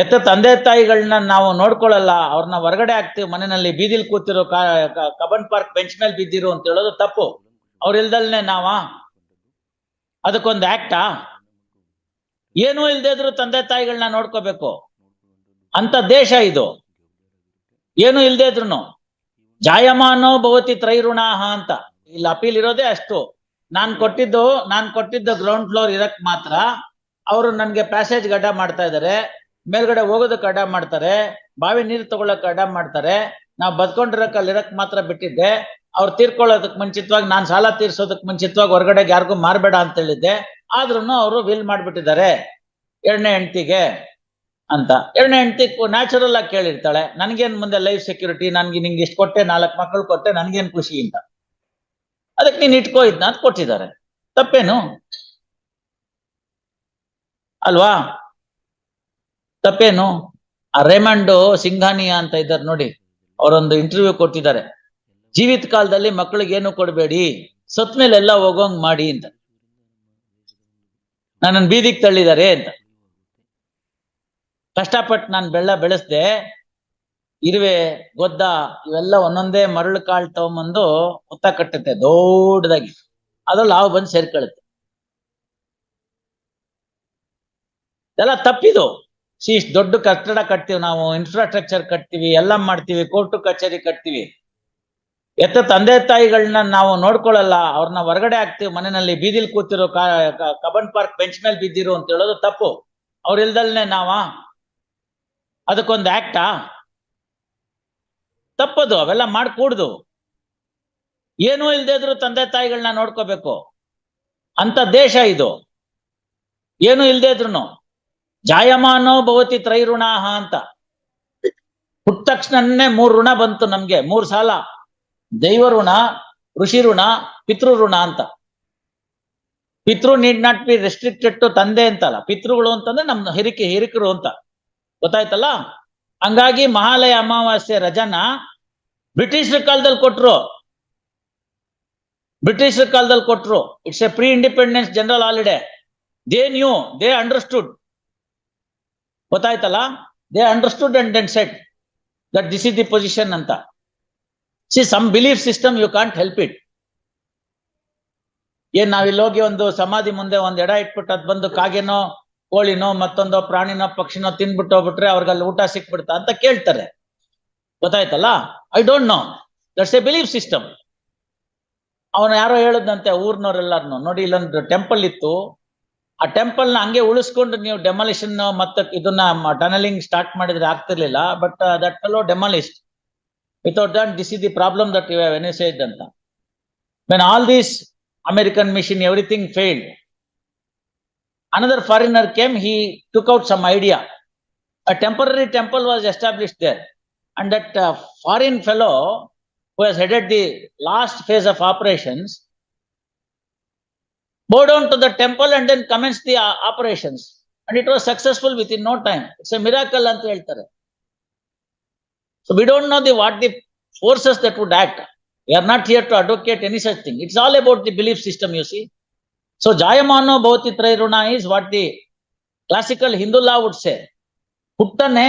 ಎತ್ತ ತಂದೆ ತಾಯಿಗಳನ್ನ ನಾವು ನೋಡ್ಕೊಳ್ಳಲ್ಲ, ಅವ್ರನ್ನ ಹೊರಗಡೆ ಹಾಕ್ತಿವಿ, ಮನೆಯಲ್ಲಿ ಬೀದಿಲ್ ಕೂತಿರೋ ಕಬನ್ ಪಾರ್ಕ್ ಬೆಂಚ್ ಮೇಲೆ ಬಿದ್ದಿರು ಅಂತ ಹೇಳೋದು ತಪ್ಪು. ಅವ್ರ ಇಲ್ದಲ್ನೆ ನಾವ? ಅದಕ್ಕೊಂದು ಆಕ್ಟಾ ಏನೂ ಇಲ್ದೇ ಇದ್ರು ತಂದೆ ತಾಯಿಗಳನ್ನ ನೋಡ್ಕೋಬೇಕು. ಅಂತ ದೇಶ ಇದು. ಏನು ಇಲ್ದೇ ಇದ್ರು ಜಾಯಮಾನೋ ಭವತಿ ತ್ರೈರುಣಾಹ ಅಂತ. ಇಲ್ಲಿ ಅಪೀಲ್ ಇರೋದೇ ಅಷ್ಟು. ನಾನ್ ಕೊಟ್ಟಿದ್ದು ನಾನ್ ಕೊಟ್ಟಿದ್ದು ಗ್ರೌಂಡ್ ಫ್ಲೋರ್ ಇರಕ್ ಮಾತ್ರ. ಅವರು ನನ್ಗೆ ಪ್ಯಾಸೇಜ್ ಗಡ್ಡ ಮಾಡ್ತಾ ಇದಾರೆ. ಮೇಲ್ಗಡೆ ಹೋಗೋದಕ್ಕೆ ಅಡ ಮಾಡ್ತಾರೆ, ಬಾವಿ ನೀರು ತಗೊಳಕ್ ಅಡ ಮಾಡ್ತಾರೆ. ನಾವು ಬದ್ಕೊಂಡಿರಕ್ ಅಲ್ಲಿ ಇರಕ್ ಮಾತ್ರ ಬಿಟ್ಟಿದ್ದೆ. ಅವ್ರು ತೀರ್ಕೊಳ್ಳೋದಕ್ ಮುಂಚಿತವಾಗಿ, ನಾನ್ ಸಾಲ ತೀರ್ಸೋದಕ್ ಮುಂಚಿತವಾಗಿ ಹೊರಗಡೆ ಯಾರಿಗೂ ಮಾರಬೇಡ ಅಂತ ಹೇಳಿದ್ದೆ. ಆದ್ರೂ ಅವರು ವಿಲ್ ಮಾಡ್ಬಿಟ್ಟಿದ್ದಾರೆ. ಎರಡನೇ ಹೆಂಡತಿಗೆ ಅಂತ. ಎರಡನೇ ಹೆಂಡತಿ ನ್ಯಾಚುರಲ್ ಆಗಿ ಕೇಳಿರ್ತಾಳೆ. ನನ್ಗೇನ್ ಮುಂದೆ ಲೈಫ್ ಸೆಕ್ಯೂರಿಟಿ, ನನ್ಗೆ ನಿಂಗೆ ಇಷ್ಟು ಕೊಟ್ಟೆ, ನಾಲ್ಕು ಮಕ್ಕಳು ಕೊಟ್ಟೆ, ನನ್ಗೇನ್ ಖುಷಿ ಅಂತ. ಅದಕ್ಕೆ ನೀನ್ ಇಟ್ಕೋ ಇದ್ನ ಅಂತ ಕೊಟ್ಟಿದ್ದಾರೆ. ತಪ್ಪೇನು? ಅಲ್ವಾ? ತಪ್ಪೇನು? ಆ ರೇಮಂಡ್ ಸಿಂಘಾನಿಯಾ ಅಂತ ಇದ್ದಾರೆ ನೋಡಿ, ಅವರೊಂದು ಇಂಟರ್ವ್ಯೂ ಕೊಟ್ಟಿದ್ದಾರೆ. ಜೀವಿತ ಕಾಲದಲ್ಲಿ ಮಕ್ಕಳಿಗೆ ಏನು ಕೊಡಬೇಡಿ? ಸತ್ ಮೇಲೆ ಎಲ್ಲ ಹೋಗೋಂಗ್ ಮಾಡಿ ಅಂತ. ನನ್ನನ್ನು ಬೀದಿಗೆ ತಳ್ಳಿದ್ದಾರೆ ಅಂತ. ಕಷ್ಟಪಟ್ಟು ನಾನು ಬೆಳ್ಳ ಬೆಳೆಸ್ದೆ, ಇರುವೆ, ಗೊದ್ದ ಇವೆಲ್ಲ ಒಂದೊಂದೇ ಮರಳು ಕಾಳು ತಗೊಂಬಂದು ಹುತ್ತ ಕಟ್ಟುತ್ತೆ, ದೊಡ್ಡದಾಗಿ. ಅದ್ರಲ್ಲಿ ಹಾವು ಬಂದು ಸೇರ್ಕೊಳ್ಳುತ್ತೆ ಎಲ್ಲ ತಪ್ಪಿದು. ಸಿ ಇಷ್ಟು ದೊಡ್ಡ ಕಟ್ಟಡ ಕಟ್ತೀವಿ ನಾವು ಇನ್ಫ್ರಾಸ್ಟ್ರಕ್ಚರ್ ಕಟ್ತೀವಿ, ಎಲ್ಲ ಮಾಡ್ತೀವಿ ಕೋರ್ಟು ಕಚೇರಿ ಕಟ್ತೀವಿ. ಎತ್ತ ತಂದೆ ತಾಯಿಗಳನ್ನ ನಾವು ನೋಡ್ಕೊಳ್ಳಲ್ಲ ಅವ್ರನ್ನ ಹೊರಗಡೆ ಹಾಕ್ತಿವಿ, ಮನೆಯಲ್ಲಿ ಬೀದಿಲ್ ಕೂತಿರೋ ಕಬನ್ ಪಾರ್ಕ್ ಬೆಂಚ್ ಮೇಲೆ ಬಿದ್ದಿರು ಅಂತ ಹೇಳೋದು ತಪ್ಪು. ಅವ್ರ ಇಲ್ದಲ್ನೆ ನಾವ ಅದಕ್ಕೊಂದು ಆಕ್ಟಾ ತಪ್ಪದು, ಅವೆಲ್ಲ ಮಾಡ್ಕೂಡ್ದು. ಏನೂ ಇಲ್ದೇ ಇದ್ರು ತಂದೆ ತಾಯಿಗಳನ್ನ ನೋಡ್ಕೋಬೇಕು. ಅಂತ ದೇಶ ಇದು. ಏನು ಇಲ್ದೇ ಇದ್ರು ಜಾಯಮಾನೋ ಭವತಿ ತ್ರೈಋಣಾಹ ಅಂತ. ಹುಟ್ಟ ತಕ್ಷಣನೇ ಮೂರ್ ಋಣ ಬಂತು ನಮ್ಗೆ, ಮೂರ್ ಸಾಲ. ದೈವ ಋಣ, ಋಷಿ ಋಣ, ಪಿತೃ ಋಣ ಅಂತ. ಪಿತೃ need not be restricted to ತಂದೆ ಅಂತಲ್ಲ. ಪಿತೃಗಳು ಅಂತಂದ್ರೆ ನಮ್ ಹಿರಿಕೆ, ಹಿರಿಕರು ಅಂತ. ಗೊತ್ತಾಯ್ತಲ್ಲ? ಹಂಗಾಗಿ ಮಹಾಲಯ ಅಮಾವಾಸ್ಯೆ ರಜನ ಬ್ರಿಟಿಷರ ಕಾಲದಲ್ಲಿ ಕೊಟ್ರು. ಬ್ರಿಟಿಷರ ಕಾಲದಲ್ಲಿ ಕೊಟ್ರು. It's a pre independence general holiday they knew they understood ಗೊತ್ತಾಯ್ತಲ್ಲ? They understood and and set that this is the position ಅಂತ. See some belief system you can't help it ಏನ್ ನಾವಿಲ್ಲಿ ಹೋಗಿ ಒಂದು ಸಮಾಧಿ ಮುಂದೆ ಒಂದ್ ಎಡ ಇಟ್ಬಿಟ್ಟು ಅದ್ ಬಂದು ಕಾಗೆನೋ, ಕೋಳಿನೋ, ಮತ್ತೊಂದೋ ಪ್ರಾಣಿನೋ, ಪಕ್ಷಿನೋ ತಿನ್ಬಿಟ್ಟು ಹೋಗ್ಬಿಟ್ರೆ ಅವ್ರಿಗೆ ಅಲ್ಲಿ ಊಟ ಸಿಕ್ಬಿಡ್ತಾ ಅಂತ ಕೇಳ್ತಾರೆ. ಗೊತ್ತಾಯ್ತಲ್ಲ? I don't know that's a belief system ಅವನು ಯಾರೋ ಹೇಳದಂತೆ ಊರ್ನವ್ರೆಲ್ಲಾರ್ನು. ನೋಡಿ ಇಲ್ಲೊಂದು ಟೆಂಪಲ್ ಇತ್ತು. ಆ ಟೆಂಪಲ್ನ ಹಂಗೆ ಉಳಿಸ್ಕೊಂಡು ನೀವು ಡೆಮಾಲಿಷನ್ ಮತ್ತೆ ಇದನ್ನ ಟನಲಿಂಗ್ ಸ್ಟಾರ್ಟ್ ಮಾಡಿದ್ರೆ ಆಗ್ತಿರ್ಲಿಲ್ಲ but that fellow demolished without that this is the problem that you any side ಅಂತ when all these American machine everything failed came he took out some idea a temporary temple was established there and that uh, foreign fellow who has headed the last phase of operations bow down to the temple and then commence the uh, operations and it was successful within no time it's a miracle ಅಂತ ಹೇಳ್ತಾರೆ so we don't know the what the forces that would act we are not here to advocate any such thing it's all about the belief system you see so Jayamano Bhavati Trairuna is what the classical Hindu law would say. ಹುಟ್ಟನೆ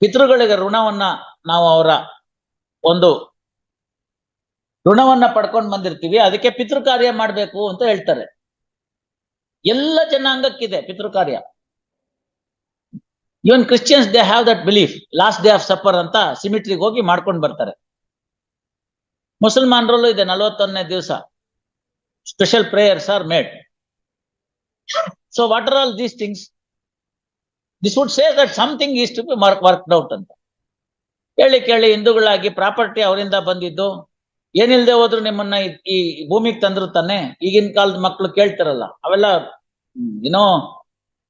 ಪಿತೃಗಳಿಗೆ ಋಣವನ್ನ ನಾವು ಅವರ ಒಂದು ಋಣವನ್ನ ಪಡ್ಕೊಂಡು ಬಂದಿರ್ತೀವಿ, ಅದಕ್ಕೆ ಪಿತೃ ಕಾರ್ಯ ಮಾಡ್ಬೇಕು ಅಂತ ಹೇಳ್ತಾರೆ. ಎಲ್ಲ ಜನಾಂಗಕ್ಕಿದೆ ಪಿತೃ ಕಾರ್ಯ. Even Christians they have that belief last day of suffer ಅಂತ ಸಿಮಿಟ್ರಿಗೆ ಹೋಗಿ ಮಾಡ್ಕೊಂಡು ಬರ್ತಾರೆ. ಮುಸಲ್ಮಾನರಲ್ಲೂ ಇದೆ, ನಲವತ್ತೊಂದನೇ ದಿವಸ. Special prayers are made so what are all these things this would say that something is to be mark worked out ಅಂತ. ಹೇಳಿ ಕೇಳಿ ಹಿಂದೂಗಳಾಗಿ ಪ್ರಾಪರ್ಟಿ ಅವರಿಂದ ಬಂದಿದ್ದು ಏನಿಲ್ದೆ ಹೋದ್ರು ನಿಮ್ಮನ್ನ ಈ- ಭೂಮಿಗೆ ತಂದ್ರು ತಾನೆ ಈಗಿನ ಕಾಲದ ಮಕ್ಕಳು ಕೇಳ್ತಾರಲ್ಲ. ಅವೆಲ್ಲ ಏನೋ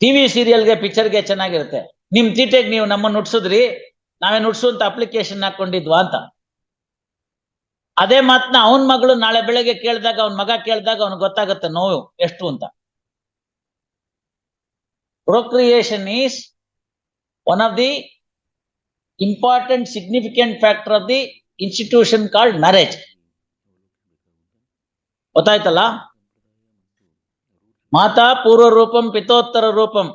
ಟಿವಿ ಸೀರಿಯಲ್ಗೆ ಪಿಕ್ಚರ್ಗೆ ಚೆನ್ನಾಗಿರುತ್ತೆ. ನಿಮ್ ತೀಟೆಗೆ ನೀವು ನಮ್ಮನ್ನ ನುಡ್ಸಿದ್ರಿ, ನಾವೇ ನುಡ್ಸುವಂತ ಅಪ್ಲಿಕೇಶನ್ ಹಾಕೊಂಡಿದ್ವಾ ಅಂತ. ಅದೇ ಮಾತನ್ನ ಅವನ್ ಮಗಳು ನಾಳೆ ಬೆಳಗ್ಗೆ ಕೇಳಿದಾಗ, ಅವನ್ ಮಗ ಕೇಳಿದಾಗ ಅವ್ನಿಗೆ ಗೊತ್ತಾಗುತ್ತೆ ನೋವು ಎಷ್ಟು ಅಂತ. Procreation is one of the important significant factor of the institution called marriage ಗೊತ್ತಾಯ್ತಲ್ಲ? ಮಾತಾ ಪೂರ್ವ ರೂಪಂ ಪಿತೋತ್ತರ ರೂಪಂ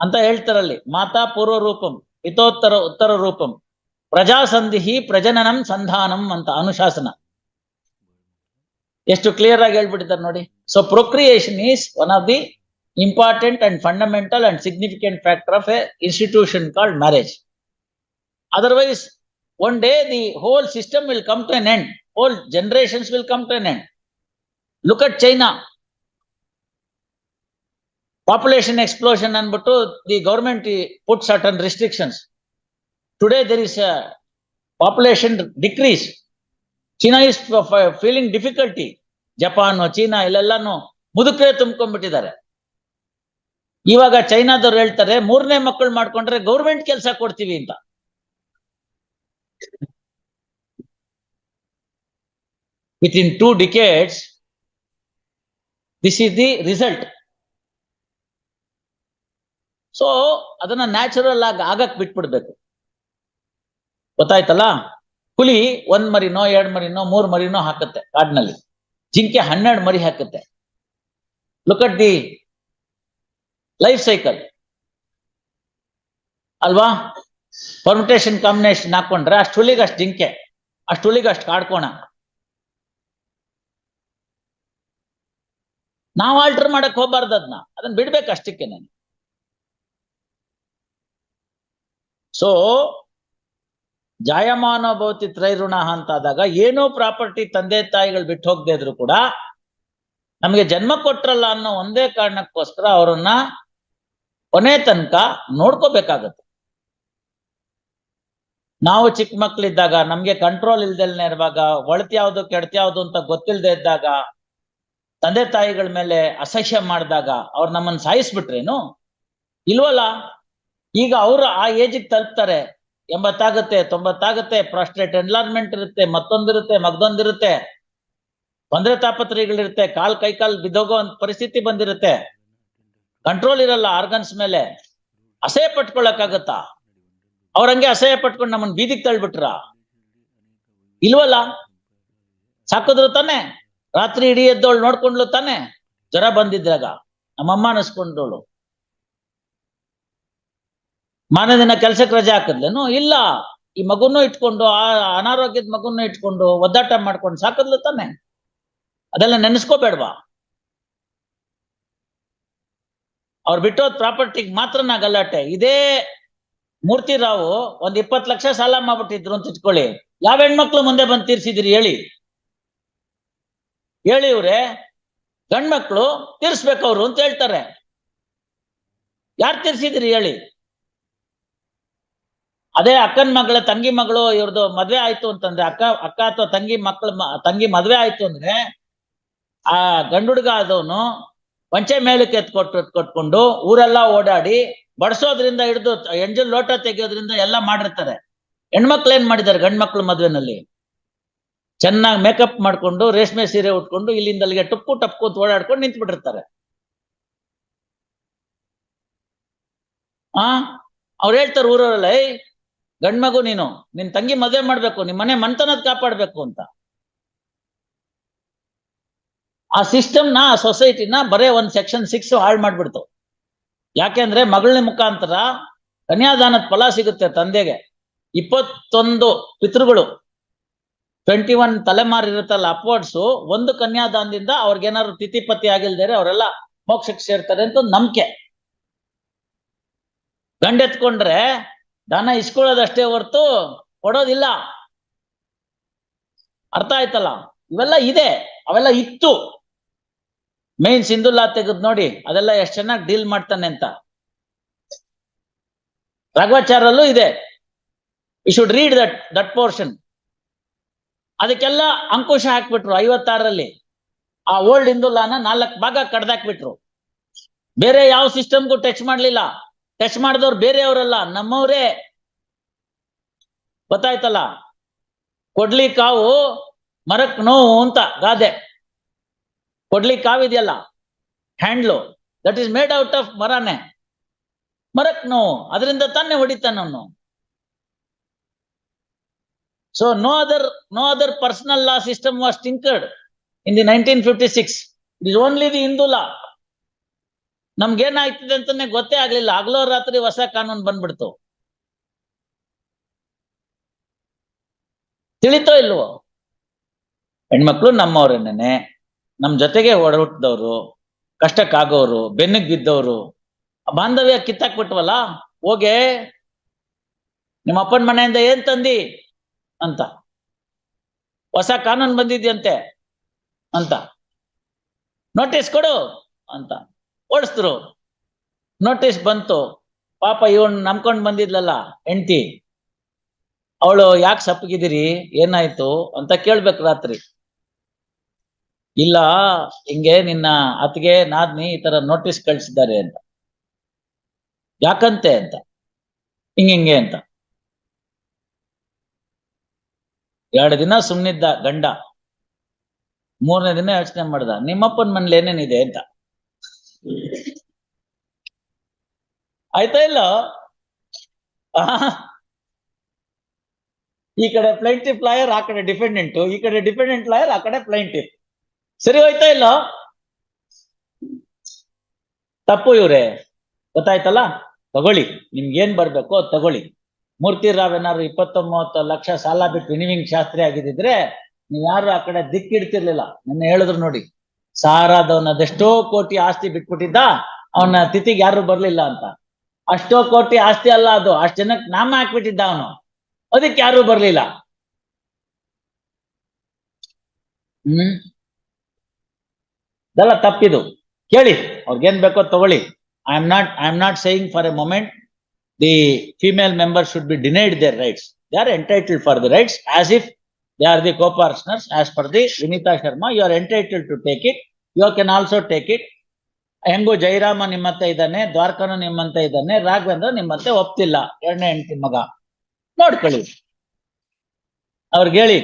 ಅಂತ ಹೇಳ್ತಾರಲ್ಲಿ. ಮಾತಾ ಪೂರ್ವ ರೂಪಂ, ಪಿತೋತ್ತರ ಉತ್ತರ ರೂಪಂ. ಪ್ರಜಾಸಂಧಿ ಪ್ರಜನನಂ ಸಂಧಾನಂ ಅಂತ ಅನುಶಾಸನ. ಎಷ್ಟು ಕ್ಲಿಯರ್ ಆಗಿ ಹೇಳ್ಬಿಟ್ಟಿದ್ದಾರೆ ನೋಡಿ. So procreation is one of the important and fundamental and significant factor of a institution called marriage otherwise one day the whole system will come to end whole generations will come to an end look at China population explosion ಅಂದ್ಬಿಟ್ಟು the government put certain restrictions today there is population decrease China is feeling difficulty Japan China ಇಲ್ಲೆಲ್ಲಾನು ಮುದುಕರೇ ತುಂಬ್ಕೊಂಡ್ಬಿಟ್ಟಿದ್ದಾರೆ. ಇವಾಗ ಚೈನಾದವ್ರು ಹೇಳ್ತಾರೆ, ಮೂರನೇ ಮಕ್ಕಳು ಮಾಡ್ಕೊಂಡ್ರೆ government ಕೆಲಸ ಕೊಡ್ತೀವಿ ಅಂತ. With two two this is the result so ಅದನ್ನ ನ್ಯಾಚುರಲ್ ಆಗಿ ಆಗಕ್ ಬಿಟ್ಬಿಡ್ಬೇಕು. ಗೊತ್ತಾಯ್ತಲ್ಲ? ಹುಲಿ ಒಂದ್ ಮರಿನೋ, ಎರಡ್ ಮರಿನೋ, ಮೂರ್ ಮರಿನೋ ಹಾಕುತ್ತೆ ಕಾಡಿನಲ್ಲಿ. ಜಿಂಕೆ ಹನ್ನೆರಡು ಮರಿ ಹಾಕುತ್ತೆ. Look at the life cycle ಅಲ್ವಾ? ಪರ್ಮಿಟೇಷನ್ ಕಾಂಬಿನೇಷನ್ ಹಾಕೊಂಡ್ರೆ ಅಷ್ಟು ಹುಲಿಗೆ ಅಷ್ಟು ಜಿಂಕೆ, ಅಷ್ಟು ಹುಲಿಗೆ ಅಷ್ಟು ಕಾಡ್ಕೋಣ. ನಾವು ಆಲ್ಟರ್ ಮಾಡಕ್ ಹೋಗ್ಬಾರ್ದು ಅದನ್ನ ಅದನ್ನ ಬಿಡ್ಬೇಕು ಅಷ್ಟಕ್ಕೆ ನಾನು. ಸೊ ಜಾಯಮಾನ ಭವತಿ ತ್ರೈಋಣ ಅಂತಾದಾಗ ಏನೋ ಪ್ರಾಪರ್ಟಿ ತಂದೆ ತಾಯಿಗಳು ಬಿಟ್ಟು ಹೋಗದೆ ಇದ್ರು ಕೂಡ ನಮಗೆ ಜನ್ಮ ಕೊಟ್ರಲ್ಲ ಅನ್ನೋ ಒಂದೇ ಕಾರಣಕ್ಕೋಸ್ಕರ ಅವರನ್ನ ಕೊನೆ ತನಕ ನೋಡ್ಕೋಬೇಕಾಗತ್ತೆ. ನಾವು ಚಿಕ್ಕ ಮಕ್ಳಿದ್ದಾಗ ನಮ್ಗೆ ಕಂಟ್ರೋಲ್ ಇಲ್ದಲ್ನೇ ಇರುವಾಗ ಒಳತ್ ಯಾವ್ದು ಅಂತ ಗೊತ್ತಿಲ್ಲದೆ ಇದ್ದಾಗ ತಂದೆ ತಾಯಿಗಳ ಮೇಲೆ ಅಸಹ್ಯ ಮಾಡಿದಾಗ ಅವ್ರು ನಮ್ಮನ್ನ ಸಾಯಿಸ್ಬಿಟ್ರೇನು? ಇಲ್ವಲ್ಲ? ಈಗ ಅವರು ಆ ಏಜಿಗೆ ತಲುಪ್ತಾರೆ. ಎಂಬತ್ತಾಗತ್ತೆ, ತೊಂಬತ್ತಾಗತ್ತೆ ಪ್ರಾಸ್ಟ್ರೇಟ್ ಎನ್ಲಾರ್ಮೆಂಟ್ ಇರುತ್ತೆ, ಮತ್ತೊಂದಿರುತ್ತೆ, ಮಗದೊಂದಿರುತ್ತೆ. ಬಂದ್ರೆ ತಾಪತ್ರಯಗಳಿರುತ್ತೆ, ಕಾಲ್ ಕೈ ಕಾಲ್ ಬಿದ್ದೋಗೋ ಅಂತ ಪರಿಸ್ಥಿತಿ ಬಂದಿರುತ್ತೆ. ಕಂಟ್ರೋಲ್ ಇರಲ್ಲ ಆರ್ಗನ್ಸ್ ಮೇಲೆ. ಅಸಹ್ಯ ಪಟ್ಕೊಳಕ್ಕಾಗತ್ತಾ? ಅವ್ರಂಗೆ ಅಸಹ್ಯ ಪಟ್ಕೊಂಡು ನಮ್ಮನ್ನ ಬೀದಿಗೆ ತಳ್ಬಿಟ್ರ? ಇಲ್ವಲ್ಲ? ಸಾಕಿದ್ರು ತಾನೆ. ರಾತ್ರಿ ಇಡೀ ಎದ್ದೋಳು ನೋಡ್ಕೊಂಡ್ಲು ತಾನೆ. ಜ್ವರ ಬಂದಿದ್ದಾಗ ನಮ್ಮಮ್ಮ ಅನಿಸ್ಕೊಂಡೋಳು. ಮಾನ ದಿನ ಕೆಲ್ಸಕ್ಕೆ ರಜೆ ಹಾಕಿದ್ಲೇನು? ಇಲ್ಲ. ಈ ಮಗುನೂ ಇಟ್ಕೊಂಡು, ಆ ಅನಾರೋಗ್ಯದ ಮಗುನು ಇಟ್ಕೊಂಡು ಒದ್ದಾಟ ಮಾಡ್ಕೊಂಡು ಸಾಕದ್ಲು ತಾನೆ. ಅದೆಲ್ಲ ನೆನೆಸ್ಕೋಬೇಡ್ವಾ? ಅವ್ರು ಬಿಟ್ಟೋದ್ ಪ್ರಾಪರ್ಟಿಗೆ ಮಾತ್ರ ನಾ ಗಲಾಟೆ. ಇದೇ ಮೂರ್ತಿ ರಾವು ಒಂದ್ ಇಪ್ಪತ್ತು ಲಕ್ಷ ಸಾಲ ಮಾಡ್ಬಿಟ್ಟಿದ್ರು ಅಂತ ಇಟ್ಕೊಳ್ಳಿ. ಯಾವ ಹೆಣ್ಮಕ್ಳು ಮುಂದೆ ಬಂದು ತೀರ್ಸಿದಿರಿ ಹೇಳಿ. ಹೇಳಿ ಇವ್ರೆ ಗಂಡ್ಮಕ್ಳು ತೀರ್ಸ್ಬೇಕು ಅವ್ರು ಅಂತ ಹೇಳ್ತಾರೆ. ಯಾರು ತೀರ್ಸಿದಿರಿ ಹೇಳಿ? ಅದೇ ಅಕ್ಕನ ಮಗಳ, ತಂಗಿ ಮಗಳು ಇವ್ರದ್ದು ಮದ್ವೆ ಆಯ್ತು ಅಂತಂದ್ರೆ, ಅಕ್ಕ ಅಕ್ಕ ಅಥವಾ ತಂಗಿ ಮಕ್ಳು ತಂಗಿ ಮದ್ವೆ ಆಯ್ತು ಅಂದ್ರೆ, ಆ ಗಂಡುಡ್ಗ ಆದವನು ಪಂಚೆ ಮೇಲಕ್ಕೆ ಎತ್ಕೊಟ್ಟು ಕೊಟ್ಕೊಂಡು ಊರೆಲ್ಲ ಓಡಾಡಿ ಬಡಿಸೋದ್ರಿಂದ ಹಿಡಿದು, ಎಂಜಲ್ ಲೋಟ ತೆಗೆಯೋದ್ರಿಂದ ಎಲ್ಲ ಮಾಡಿರ್ತಾರೆ. ಹೆಣ್ಮಕ್ಳು ಏನ್ ಮಾಡಿದ್ದಾರೆ ಗಂಡ್ಮಕ್ಳು ಮದ್ವೆನಲ್ಲಿ? ಚೆನ್ನಾಗಿ ಮೇಕಪ್ ಮಾಡ್ಕೊಂಡು, ರೇಷ್ಮೆ ಸೀರೆ ಉಟ್ಕೊಂಡು ಇಲ್ಲಿಂದ ಅಲ್ಲಿಗೆ ಟಪ್ಪು ಅಂತ ಓಡಾಡ್ಕೊಂಡು ನಿಂತು ಬಿಟ್ಟಿರ್ತಾರೆ ಆ? ಅವ್ರು ಹೇಳ್ತಾರೆ ಊರವರೆಲ್ಲ, ಏಯ್, ಗಂಡ್ಮಗು ನೀನು, ನಿನ್ ತಂಗಿ ಮದುವೆ ಮಾಡ್ಬೇಕು, ನಿಮ್ ಮನೆ ಮನ್ತನದ್ ಕಾಪಾಡ್ಬೇಕು ಅಂತ. ಆ ಸಿಸ್ಟಮ್ನ ಆ ಸೊಸೈಟಿನ ಬರೇ ಒಂದ್ ಸೆಕ್ಷನ್ ಸಿಕ್ಸ್ ಹಾಳು ಮಾಡ್ಬಿಡ್ತು. ಯಾಕೆಂದ್ರೆ ಮಗಳಿನ ಮುಖಾಂತರ ಕನ್ಯಾದಾನದ ಫಲ ಸಿಗುತ್ತೆ ತಂದೆಗೆ. ಇಪ್ಪತ್ತೊಂದು ಪಿತೃಗಳು. ಟ್ವೆಂಟಿ ಒನ್ ತಲೆಮಾರು ಇರುತ್ತಲ್ಲ ಅಪ್ವರ್ಡ್ಸು ಒಂದು ಕನ್ಯಾದಾನದಿಂದ ಅವ್ರಿಗೇನಾದ್ರು ತಿಥಿಪತಿ ಆಗಿಲ್ದೇ ಅವರೆಲ್ಲ ಮೋಕ್ಷಕ್ಕೆ ಸೇರ್ತಾರೆ ಅಂತ ನಂಬಿಕೆ. ಗಂಡೆತ್ಕೊಂಡ್ರೆ ದಾನ ಇಸ್ಕೊಳ್ಳೋದಷ್ಟೇ ಹೊರತು ಕೊಡೋದಿಲ್ಲ. ಅರ್ಥ ಆಯ್ತಲ್ಲ? ಇವೆಲ್ಲ ಇದೆ. ಅವೆಲ್ಲ ಇತ್ತು. ಮೇನ್ ಸಿಂಧುಲ್ಲಾ ತೆಗೆದ್ ನೋಡಿ, ಅದೆಲ್ಲ ಎಷ್ಟ್ ಚೆನ್ನಾಗಿ ಡೀಲ್ ಮಾಡ್ತಾನೆ ಅಂತ. ರಾಘವಾಚಾರಲ್ಲೂ ಇದೆ. You should read that that portion ಅದಕ್ಕೆಲ್ಲ ಅಂಕುಶ ಹಾಕ್ಬಿಟ್ರು ಐವತ್ತಾರರಲ್ಲಿ. ಆ ಓಲ್ಡ್ ಹಿಂದುಲ್ಲಾನ ನಾಲ್ಕು ಭಾಗ ಕಡ್ದಾಕ್ಬಿಟ್ರು. ಬೇರೆ ಯಾವ ಸಿಸ್ಟಮ್ಗೂ ಟಚ್ ಮಾಡ್ಲಿಲ್ಲ. ಟಚ್ ಮಾಡಿದವ್ರು ಬೇರೆಯವರಲ್ಲ. ನಮ್ಮವರೇ. ಗೊತ್ತಾಯ್ತಲ್ಲ? ಕೊಡ್ಲಿ ಕಾವು ಮರಕ್ ನೋವು ಅಂತ ಗಾದೆ. ಕೊಡ್ಲಿ ಕಾವಿದೆಯಲ್ಲ handle. That is made out of ಮರನೆ. ಮರಕ್ ನೋವು. ಅದರಿಂದ ತಾನೇ ಹೊಡಿತಾನವನು. So no other personal law system was tinkered in the nineteen fifty six it is only the Hindu law ನಮ್ಗೇನಾಗ್ತಿದೆ ಅಂತಾನೆ ಗೊತ್ತೇ ಆಗ್ಲಿಲ್ಲ. ಆಗ್ಲೋ ರಾತ್ರಿ ಹೊಸ ಕಾನೂನು ಬಂದ್ಬಿಡ್ತು. ತಿಳಿತೋ ಇಲ್ವೋ? ಹೆಣ್ಮಕ್ಳು ನಮ್ಮವ್ರೇನೇನೆ ನಮ್ಮ ಜೊತೆಗೆ ಒಡಹುಟ್ಟಿದವ್ರು ಕಷ್ಟಕ್ಕಾಗೋರು ಬೆನ್ನಿಗೆ ಬಿದ್ದವ್ರು ಬಾಂಧವ್ಯ ಕಿತ್ತಾಕ್ಬಿಟ್ವಲ್ಲ, ಹೋಗೆ, ನಿಮ್ಮ ಅಪ್ಪನ ಮನೆಯಿಂದ ಏನ್ ತಂದಿ? ಅಂತ. ಹೊಸ ಕಾನೂನು ಬಂದಿದ್ಯಂತೆ ಅಂತ. ನೋಟಿಸ್ ಕೊಡು ಅಂತ. ಓಡಿಸಿದ್ರು. ನೋಟಿಸ್ ಬಂತು. ಪಾಪ ಇವನ್ ನಂಬ್ಕೊಂಡ್ ಬಂದಿದ್ಲಲ್ಲ, ಹೆಂಡತಿ. ಅವಳು ಯಾಕೆ ಸಪ್ಪಗಿದ್ದೀರಿ? ಏನಾಯ್ತು ಅಂತ ಕೇಳ್ಬೇಕು ರಾತ್ರಿ. ಇಲ್ಲ, ಹಿಂಗೆ ನಿನ್ನ ಅತ್ತಿಗೆ, ನಾದ್ನಿ ಈ ತರ ನೋಟಿಸ್ ಕಳ್ಸಿದ್ದಾರೆ ಅಂತ. ಯಾಕಂತೆ ಅಂತ. ಹಿಂಗೆ ಹಿಂಗೆ ಅಂತ. ಎರಡು ದಿನ ಸುಮ್ನಿದ್ದ ಗಂಡ. ಮೂರನೇ ದಿನ ಯೋಚನೆ ಮಾಡ್ದ, ನಿಮ್ಮಪ್ಪನ ಮನೇಲಿ ಏನೇನಿದೆ? ಅಂತ. ಆಯ್ತಾ ಇಲ್ಲ? ಈ ಕಡೆ ಪ್ಲೈಂಟಿಫ್ ಲಾಯರ್ ಆ ಕಡೆ ಡಿಫೆಂಡೆಂಟ್ ಈ ಕಡೆ ಡಿಫೆಂಡೆಂಟ್ ಲಾಯರ್ ಆ ಕಡೆ ಪ್ಲೈಂಟಿಫ್ ಸರಿ ಹೋಯ್ತಾ ಇಲ್ಲ? ತಪ್ಪು ಇವ್ರೆ. ಗೊತ್ತಾಯ್ತಲ್ಲ? ತಗೊಳ್ಳಿ. ನಿಮ್ಗೆ ಏನ್ ಬರ್ಬೇಕೋ, ತಗೊಳ್ಳಿ. ಮೂರ್ತಿ ರಾವ್ ಏನಾದ್ರು ಇಪ್ಪತ್ತೊಂಬತ್ತು ಲಕ್ಷ ಸಾಲ ಬಿಟ್ಟು ವಿನಿವಿಂಗ್ ಶಾಸ್ತ್ರಿ ಆಗಿದ್ದಿದ್ರೆ ನೀವ್ ಯಾರು ಆ ಕಡೆ ದಿಕ್ಕಿಡ್ತಿರ್ಲಿಲ್ಲ. ನನ್ನ ಹೇಳಿದ್ರು ನೋಡಿ. ಸಾರಾದವನ ಅದೆಷ್ಟೋ ಕೋಟಿ ಆಸ್ತಿ ಬಿಟ್ಬಿಟ್ಟಿದ್ದ, ಅವನ ತಿಥಿಗೆ ಯಾರು ಬರ್ಲಿಲ್ಲ ಅಂತ. ಅಷ್ಟೋ ಕೋಟಿ ಆಸ್ತಿ ಅಲ್ಲ ಅದು. ಅಷ್ಟು ಜನಕ್ಕೆ ನಾಮ ಹಾಕ್ಬಿಟ್ಟಿದ್ದ ಅವನು. ಅದಕ್ಕೆ ಯಾರು ಬರ್ಲಿಲ್ಲ. ಹ್ಮ್? ಇದೆಲ್ಲ ತಪ್ಪಿದು. ಕೇಳಿ. ಅವ್ರಿಗೇನ್ ಬೇಕೋ ತಗೊಳ್ಳಿ. I am not I am not saying for a moment the female member should be denied their rights they are entitled for the rights as if they are the copartners as per the Vineeta Sharma you are entitled to take it you can also take it ಹೆಂಗು ಜೈರಾಮ ನಿಮ್ಮಂತೆ ಇದ್ದಾನೆ, ದ್ವಾರಕನು ನಿಮ್ಮಂತ ಇದ್ದಾನೆ, ರಾಘವೇಂದ್ರ ನಿಮ್ಮಂತೆ ಒಪ್ತಿಲ್ಲ. ಎರಡನೇ ಹೆಂಡತಿ ಮಗ. ನೋಡ್ಕೊಳ್ಳಿ. ಅವ್ರಿಗೆ ಹೇಳಿ.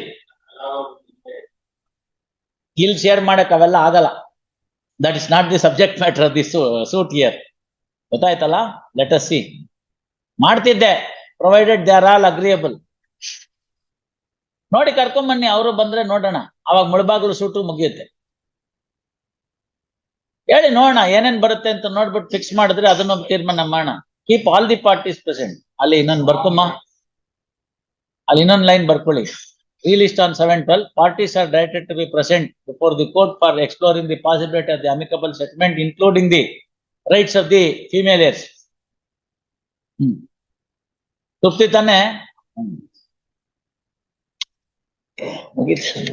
ಇಲ್ಲಿ ಶೇರ್ ಮಾಡಕ್ ಅವೆಲ್ಲ ಆಗಲ್ಲ. That is not the subject matter of the suit here ಗೊತ್ತಾಯ್ತಲ್ಲ? ಲೆಟ್ ಅಸ್ ಸಿ ಮಾಡ್ತಿದ್ದೆ. Provided they are all agreeable ನೋಡಿ ಕರ್ಕೊಂಬನ್ನಿ, ಅವರು ಬಂದ್ರೆ ನೋಡೋಣ. ಅವಾಗ ಮುಳಬಾಗಿಲು ಸೂಟು ಮುಗಿಯುತ್ತೆ. ಹೇಳಿ ನೋಡೋಣ, ಏನೇನ್ ಬರುತ್ತೆ ಅಂತ ನೋಡ್ಬಿಟ್ಟು ಫಿಕ್ಸ್ ಮಾಡಿದ್ರೆ ಅದನ್ನ ತೀರ್ಮಾನ ಮಾಡೋಣ. Keep all the parties present ಅಲ್ಲಿ ಇನ್ನೊಂದು ಬರ್ಕೊಮ್ಮ ಅಲ್ಲಿ ಇನ್ನೊಂದು ಲೈನ್ ಬರ್ಕೊಳ್ಳಿ. Relisted on seven twelve parties are directed to be present before the court for exploring the possibility of the amicable settlement including the rights of the female తృప్తి తనే ముగిస్తుంది